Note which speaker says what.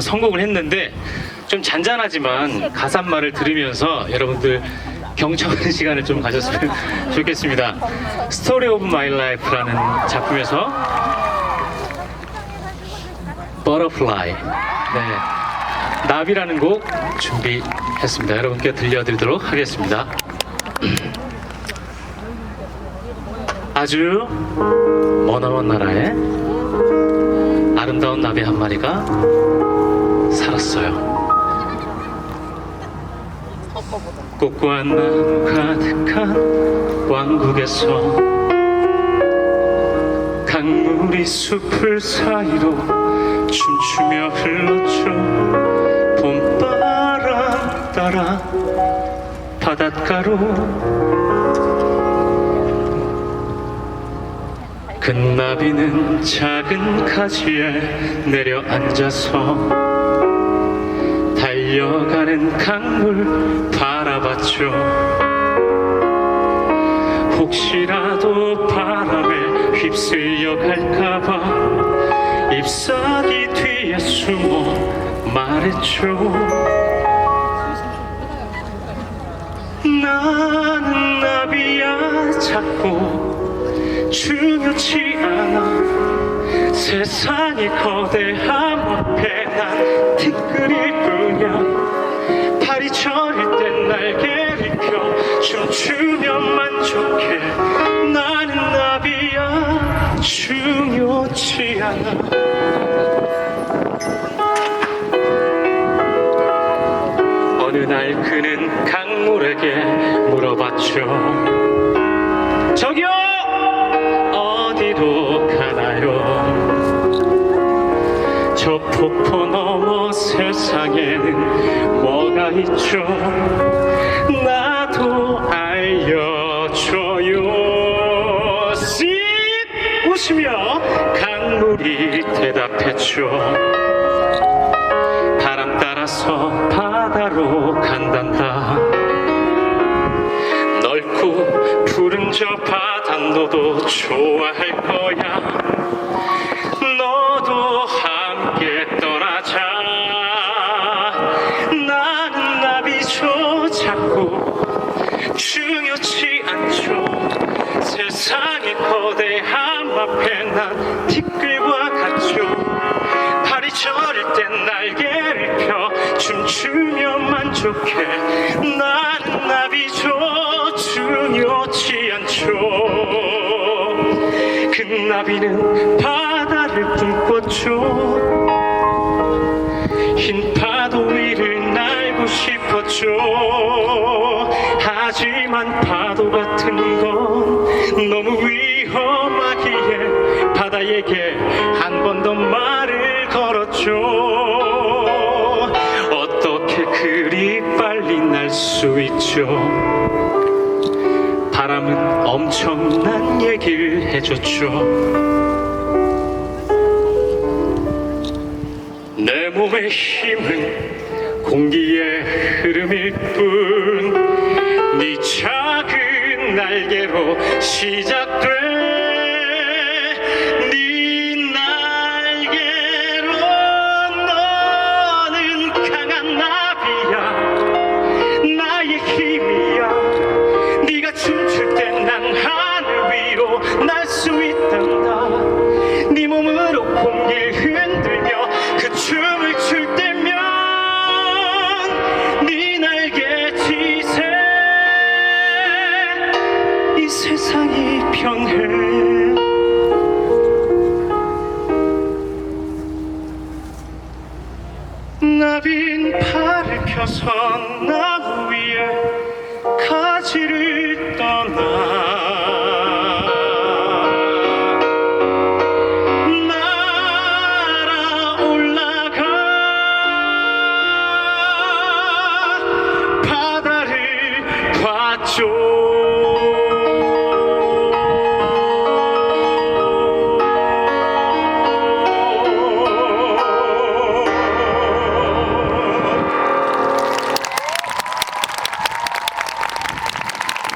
Speaker 1: 성공을 했는데 좀 잔잔하지만 가사말을 들으면서 여러분들 경청하는 시간을 좀 가졌으면 좋겠습니다. 스토리 오브 마이 라이프라는 작품에서 버터플라이 네, 나비라는 곡 준비했습니다. 여러분께 들려드리도록 하겠습니다. 아주 머나먼 나라에 아름다운 나비 한 마리가 살았어요. 꽃과 나무 가득한 왕국에서 강물이 숲을 사이로 춤추며 흘렀죠. 봄바람 따라 바닷가로 금나비는 작은 가지에 내려앉아서 달려가는 강물 바라봤죠. 혹시라도 바람에 휩쓸려 갈까봐 잎사귀 뒤에 숨어 말했죠. 나는 나비야 작고 중요치 않아. 세상이 거대함 앞에 난 티끌일 뿐 중요치 않아. 어느 날 그는 강물에게 물어봤죠. 저기요! 어디로 가나요? 저 폭포 너머 세상에는 뭐가 있죠? 나도 알려줘 웃으며 강물이 대답했죠 바람 따라서 바다로 간단다. 넓고 푸른 저 바다 너도 좋아할 거야. 너도 함께 떠나자. 나는 나비죠 작고 중요치 않죠 세상의 거대함 앞에 난 티끌과 같죠 발이 저릴 땐 날개를 펴 춤추며 만족해 나는 나비죠 중요치 않죠 그 나비는 바다를 꿈꿨죠 흰 파도 위를 날고 싶 었죠 하지만 파도 같은 건 너무 위험하기에 바다에게 한 번 더 말을 걸었죠. 어떻게 그리 빨리 날 수 있죠? 바람은 엄청난 얘기를 해줬죠. 내 몸의 힘은 공기의 흐름일 뿐, 네 작은 날개로 시작돼. 네 날개로 너는 강한 나비야, 나의 힘이야. 네가 춤출 땐 난 하늘 위로 날 수 있단다. 네 몸으로 공기를 이 세상이 변해. 나빈 팔을 펴서 나무 위에 가지를 떠나